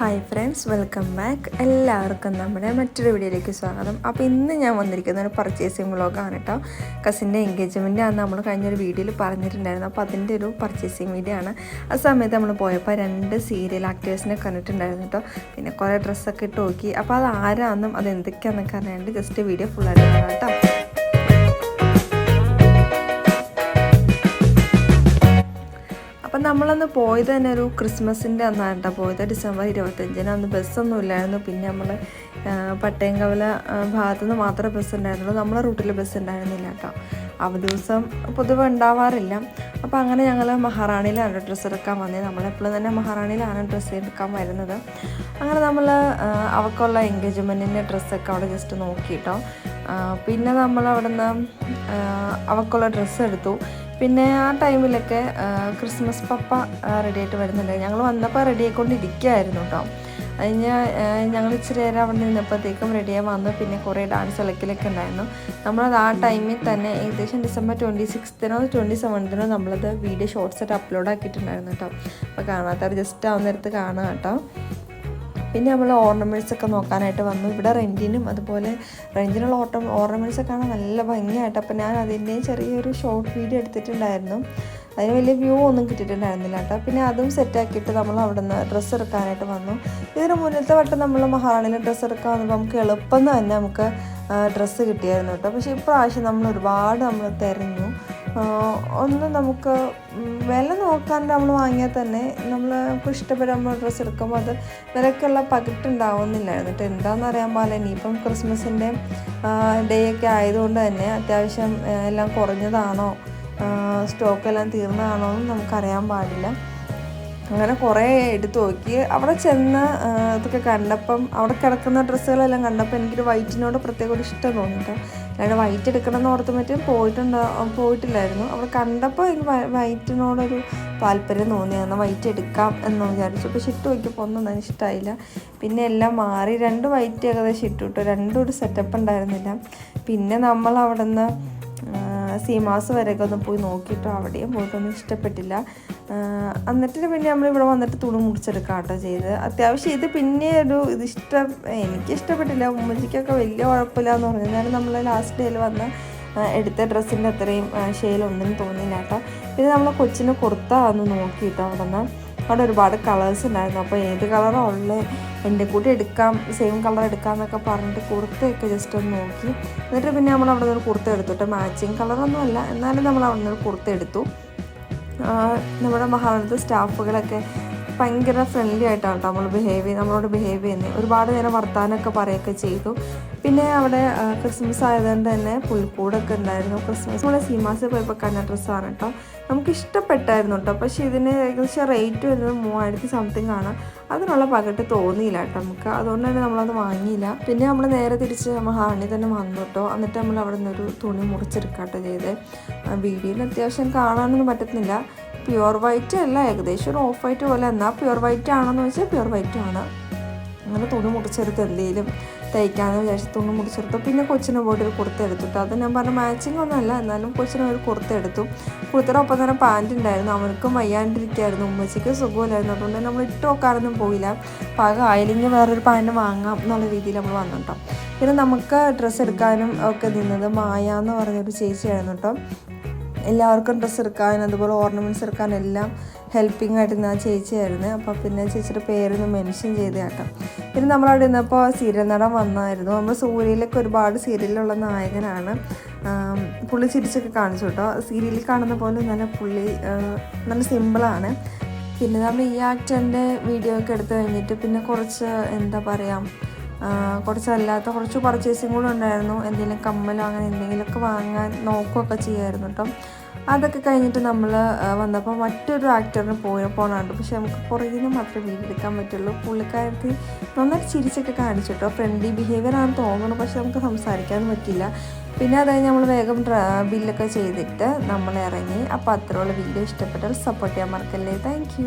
Hi friends welcome back എല്ലാവർക്കും നമ്മുടെ മറ്റൊരു വീഡിയോയിലേക്ക് സ്വാഗതം. അപ്പോൾ ഇന്ന് ഞാൻ വന്നിരിക്കുന്ന ഒരു പർച്ചേസിങ് വ്ളോഗാണ് കേട്ടോ കസിന്റെ എൻഗേജ്മെന്റ് ആണ് നമ്മൾ കഴിഞ്ഞൊരു വീഡിയോയിൽ പറഞ്ഞിട്ടുണ്ടായിരുന്നു. അപ്പോൾ അതിന്റെ ഒരു പർച്ചേസിങ് വീഡിയോ ആണ്. ആ സമയത്ത് നമ്മൾ പോയപ്പോൾ രണ്ട് സീരിയൽ ആക്ടേഴ്സിനെ കണ്ടിട്ടുണ്ടായിരുന്നു കേട്ടോ പിന്നെ കുറേ ഡ്രസ്സൊക്കെ ഇട്ട് നോക്കി. അപ്പോൾ അത് ആരാണെന്നും അത് എന്തൊക്കെയാണെന്നൊക്കെ അറിയാണ്ട് ജസ്റ്റ് വീഡിയോ ഫുള്ളായിട്ട് കേട്ടോ അപ്പം നമ്മളന്ന് പോയത് തന്നെ ഒരു ക്രിസ്മസിന്റെ അന്നാണ് പോയത്. ഡിസംബർ ഇരുപത്തഞ്ചിന് അന്ന് ബസ്സൊന്നും ഇല്ലായിരുന്നു പിന്നെ നമ്മൾ പട്ടയംകവല ഭാഗത്തു നിന്ന് മാത്രമേ ബസ് ഉണ്ടായിരുന്നുള്ളൂ നമ്മളെ റൂട്ടിൽ ബസ് ഉണ്ടായിരുന്നില്ല കേട്ടോ. ആ ദിവസം പൊതുവെ ഉണ്ടാവാറില്ല. അപ്പോൾ അങ്ങനെ ഞങ്ങൾ മഹാറാണിയിലാണ് ഡ്രസ്സ് എടുക്കാൻ വന്നത്. നമ്മളെപ്പോഴും തന്നെ മഹാറാണിയിലാണ് ഡ്രസ്സ് എടുക്കാൻ വരുന്നത്. അങ്ങനെ നമ്മൾ അവൾക്കുള്ള എൻഗേജ്മെന്റിന്റെ ഡ്രസ്സൊക്കെ അവിടെ ജസ്റ്റ് നോക്കിയിട്ടോ പിന്നെ നമ്മൾ അവിടുന്ന് അവക്കുള്ള ഡ്രസ്സ് എടുത്തു. പിന്നെ ആ ടൈമിലൊക്കെ ക്രിസ്മസ് പപ്പ റെഡി ആയിട്ട് വരുന്നുണ്ട്. ഞങ്ങൾ വന്നപ്പോൾ റെഡി ആയിക്കൊണ്ടിരിക്കുകയായിരുന്നു കേട്ടോ അതിന് ഞങ്ങൾ ഇച്ചിരി നേരം അവിടെ നിന്നപ്പോഴത്തേക്കും റെഡിയായി വന്നു. പിന്നെ കുറേ ഡാൻസ് ഇളക്കിലൊക്കെ ഉണ്ടായിരുന്നു. നമ്മളത് ആ ടൈമിൽ തന്നെ ഏകദേശം ഡിസംബർ ട്വന്റി സിക്സ്തിനോ ട്വന്റി സെവൻത്തിനോ നമ്മളത് വീഡിയോ ഷോർട്സ് ആയിട്ട് അപ്ലോഡ് ആക്കിയിട്ടുണ്ടായിരുന്നു കേട്ടോ അപ്പോൾ കാണാത്തവർ ജസ്റ്റ് ആ നേരത്ത് കാണുക കേട്ടോ പിന്നെ നമ്മൾ ഓർണമെന്റ്സ് ഒക്കെ നോക്കാനായിട്ട് വന്നു. ഇവിടെ റെന്റിനും അതുപോലെ റെന്റിനുള്ള ഓട്ടം ഓർണമെന്റ്സ് ഒക്കെ കാണാൻ നല്ല ഭംഗിയായിട്ട്. അപ്പോൾ ഞാൻ അതിന്റെ ചെറിയൊരു ഷോർട്ട് വീഡിയോ എടുത്തിട്ടുണ്ടായിരുന്നു. അതിന് വലിയ വ്യൂ ഒന്നും കിട്ടിയിട്ടുണ്ടായിരുന്നില്ല കേട്ടോ. പിന്നെ അതും സെറ്റാക്കിയിട്ട് നമ്മൾ അവിടെ നിന്ന് ഡ്രസ്സ് എടുക്കാനായിട്ട് വന്നു. ഇതിന് മുന്നത്തെ വട്ടം നമ്മൾ മഹാറാണിയിൽ ഡ്രസ്സ് എടുക്കാൻ വന്നപ്പോൾ നമുക്ക് എളുപ്പം തന്നെ നമുക്ക് ഡ്രസ്സ് കിട്ടിയായിരുന്നു കേട്ടോ. പക്ഷേ ഇപ്രാവശ്യം നമ്മൾ ഒരുപാട് നമ്മൾ തിരഞ്ഞു. ഒന്ന് നമുക്ക് വില നോക്കാണ്ട് നമ്മൾ വാങ്ങിയാൽ തന്നെ നമ്മൾ നമുക്ക് ഇഷ്ടപ്പെടുമ്പോൾ ഡ്രസ്സ് എടുക്കുമ്പോൾ അത് വിലക്കുള്ള പകിട്ടുണ്ടാവുന്നില്ല എന്നിട്ട് എന്താണെന്ന് അറിയാൻ പാടില്ല. ഇനിയിപ്പം ക്രിസ്മസിന്റെ ഡേ ഒക്കെ ആയതുകൊണ്ട് തന്നെ അത്യാവശ്യം എല്ലാം കുറഞ്ഞതാണോ സ്റ്റോക്കെല്ലാം തീർന്നതാണോ എന്ന് നമുക്കറിയാൻ പാടില്ല. അങ്ങനെ കുറേ എടുത്തു നോക്കി. അവിടെ ചെന്ന് ഇതൊക്കെ കണ്ടപ്പം അവിടെ കിടക്കുന്ന ഡ്രസ്സുകളെല്ലാം കണ്ടപ്പോൾ എനിക്കൊരു വൈറ്റിനോട് പ്രത്യേക ഒരു ഇഷ്ടം തോന്നിട്ടോ അല്ലാണ്ട് വൈറ്റ് എടുക്കണം എന്ന് ഓർത്ത് പറ്റും പോയിട്ടുണ്ടോ പോയിട്ടില്ലായിരുന്നു. അവിടെ കണ്ടപ്പോൾ എനിക്ക് വൈറ്റിനോടൊരു താല്പര്യം തോന്നി. എന്നാൽ വൈറ്റ് എടുക്കാം എന്ന് വിചാരിച്ചു. പക്ഷെ ഷിട്ട് വയ്ക്കുമ്പോൾ ഒന്നും തന്നെ ഇഷ്ടമായില്ല പിന്നെ എല്ലാം മാറി. രണ്ട് വൈറ്റ് ഏകദേശം ഇട്ടു കിട്ടും രണ്ടും ഒരു സെറ്റപ്പ് ഉണ്ടായിരുന്നില്ല. പിന്നെ നമ്മൾ അവിടെ നിന്ന് സീമാസ് വരെയൊക്കെ ഒന്ന് പോയി നോക്കിയിട്ടോ അവിടെയും പോയിട്ടൊന്നും ഇഷ്ടപ്പെട്ടില്ല. എന്നിട്ട് പിന്നെ നമ്മൾ ഇവിടെ വന്നിട്ട് തുണി മുറിച്ചെടുക്കാം കേട്ടോ ചെയ്ത് അത്യാവശ്യം ഇത് പിന്നെ ഒരു ഇത് ഇഷ്ടം എനിക്ക് ഇഷ്ടപ്പെട്ടില്ല ഉമ്മച്ചിക്കൊക്കെ വലിയ കുഴപ്പമില്ല എന്ന് പറഞ്ഞു നമ്മൾ ലാസ്റ്റ് ഡേയിൽ വന്ന് എടുത്ത ഡ്രസ്സിന്റെ അത്രയും ഷെയിലൊന്നും തോന്നിയില്ല കേട്ടോ. പിന്നെ നമ്മൾ കൊച്ചിന് കുർത്ത ഒന്ന് നോക്കിയിട്ടോ അവിടെ നിന്ന് അവിടെ ഒരുപാട് കളേഴ്സ് ഉണ്ടായിരുന്നു. അപ്പോൾ ഏത് കളറാണ് ഉള്ളത് എന്റെ കൂട്ടി എടുക്കാം സെയിം കളർ എടുക്കാം എന്നൊക്കെ പറഞ്ഞിട്ട് കുർത്തയൊക്കെ ജസ്റ്റ് ഒന്ന് നോക്കി. എന്നിട്ട് പിന്നെ നമ്മൾ അവിടെ നിന്ന് കുർത്ത എടുത്തിട്ട് മാച്ചിങ് കളറൊന്നും അല്ല. എന്നാലും നമ്മൾ അവിടെ നിന്ന് കുർത്ത എടുത്തു. നമ്മുടെ മഹാഭാരത സ്റ്റാഫുകളൊക്കെ ഭയങ്കര ഫ്രണ്ട്ലി ആയിട്ടാണ് കേട്ടോ നമ്മൾ ബിഹേവ് ചെയ്യുന്നത് നമ്മളോട് ബിഹേവ് ചെയ്യുന്നത് ഒരുപാട് നേരം വർത്താനമൊക്കെ പറയുകയൊക്കെ ചെയ്തു. പിന്നെ അവിടെ ക്രിസ്മസ് ആയതുകൊണ്ട് തന്നെ പുൽക്കൂടൊക്കെ ഉണ്ടായിരുന്നു. ക്രിസ്മസ് നമ്മളെ സീമാസിൽ പോയപ്പോൾ കണ്ട ഡ്രസ്സാണ് കേട്ടോ. നമുക്ക് ഇഷ്ടപ്പെട്ടായിരുന്നു കേട്ടോ. പക്ഷേ ഇതിന് ഏകദേശം റേറ്റ് വരുന്നത് മൂവായിരത്തി സംതിങ് ആണ്. അതിനുള്ള പകട്ട് തോന്നിയില്ല കേട്ടോ നമുക്ക്. അതുകൊണ്ട് തന്നെ നമ്മളത് വാങ്ങിയില്ല. പിന്നെ നമ്മൾ നേരെ തിരിച്ച് മഹാണി തന്നെ വന്നു കേട്ടോ. എന്നിട്ട് നമ്മൾ അവിടെ നിന്നൊരു തുണി മുറിച്ചെടുക്കാട്ടോ ചെയ്ത്. വീഡിയോയിൽ അത്യാവശ്യം കാണാനൊന്നും പറ്റുന്നില്ല പ്യുവർ വൈറ്റ് അല്ല ഏകദേശം ഒരു ഓഫ് വൈറ്റ് പോലെ. എന്നാൽ പ്യുവർ വൈറ്റ് ആണെന്ന് വെച്ചാൽ പ്യുവർ വൈറ്റ് ആണ്. അങ്ങനെ തുണി മുറിച്ചെടുത്ത് എന്തെങ്കിലും തയ്ക്കാമെന്ന് വിചാരിച്ച് തുണി മുടിച്ചെടുത്തു പിന്നെ കൊച്ചിന് പോയിട്ട് ഒരു കുർത്ത എടുത്തിട്ടു. അത് ഞാൻ പറഞ്ഞ മാച്ചിങ് ഒന്നുമല്ല എന്നാലും കൊച്ചിന് ഒരു കുർത്ത എടുത്തു. കുർത്തയുടെ ഒപ്പം തന്നെ പാന്റ് ഉണ്ടായിരുന്നു. അവനക്കും വയ്യാണ്ടിരിക്കുകയായിരുന്നു ഉമ്മച്ചിക്ക് സുഖമില്ലായിരുന്നു. അതുകൊണ്ട് നമ്മൾ ഇട്ട് നോക്കാനൊന്നും പോയില്ല. പാകം ആയില്ലെങ്കിൽ വേറൊരു പാന്റ് വാങ്ങാം എന്നുള്ള രീതിയിൽ നമ്മൾ വന്നു കേട്ടോ. പിന്നെ നമുക്ക് ഡ്രസ്സ് എടുക്കാനും ഒക്കെ നിന്നത് മായ എന്ന് പറഞ്ഞൊരു ചേച്ചിയായിരുന്നു കേട്ടോ. എല്ലാവർക്കും ഡ്രസ്സ് എടുക്കാൻ അതുപോലെ ഓർണമെന്റ്സ് എടുക്കാൻ എല്ലാം ഹെൽപ്പിംഗ് ആയിട്ട് ആ ചേച്ചിയായിരുന്നു അപ്പോൾ പിന്നെ ചേച്ചിയുടെ പേരൊന്ന് മെൻഷൻ ചെയ്ത് കേട്ടോ പിന്നെ നമ്മളവിടെ നിന്നപ്പോൾ സീരിയൽ നടൻ വന്നായിരുന്നു. നമ്മൾ സൂര്യയിലൊക്കെ ഒരുപാട് സീരിയലിലുള്ള നായകനാണ്. പുള്ളി ചിരിച്ചൊക്കെ കാണിച്ചു കേട്ടോ. സീരിയലിൽ കാണുന്ന പോലെ നല്ല പുള്ളി നല്ല സിമ്പിളാണ് പിന്നെ നമ്മൾ ഈ ആക്ടറിന്റെ വീഡിയോ ഒക്കെ എടുത്തു കഴിഞ്ഞിട്ട് പിന്നെ കുറച്ച് എന്താ പറയുക കുറച്ചല്ലാത്ത കുറച്ച് പർച്ചേസിങ് കൂടെ ഉണ്ടായിരുന്നു. എന്തെങ്കിലും കമ്മലോ അങ്ങനെ എന്തെങ്കിലുമൊക്കെ വാങ്ങാൻ നോക്കുകയൊക്കെ ചെയ്യുമായിരുന്നു കേട്ടോ. അതൊക്കെ കഴിഞ്ഞിട്ട് നമ്മൾ വന്നപ്പോൾ മറ്റൊരു ആക്ടറിന് പോയ പോണുണ്ട് പക്ഷെ നമുക്ക് പുറകിൽ നിന്ന് മാത്രമേ വീഡിയോ എടുക്കാൻ പറ്റുള്ളൂ. പുള്ളിക്കാരത്തി നന്നായി ചിരിച്ചൊക്കെ കാണിച്ചു കേട്ടോ. ഫ്രണ്ട്ലി ബിഹേവിയർ ആണെന്ന് തോന്നുന്നു. പക്ഷെ നമുക്ക് സംസാരിക്കാൻ പറ്റില്ല പിന്നെ അത് കഴിഞ്ഞ് നമ്മൾ വേഗം ബില്ലൊക്കെ ചെയ്തിട്ട് നമ്മൾ ഇറങ്ങി. അപ്പോൾ അത്രയുള്ള വീഡിയോ ഇഷ്ടപ്പെട്ടാൽ സപ്പോർട്ട് ചെയ്യാൻ മറക്കല്ലേ. താങ്ക്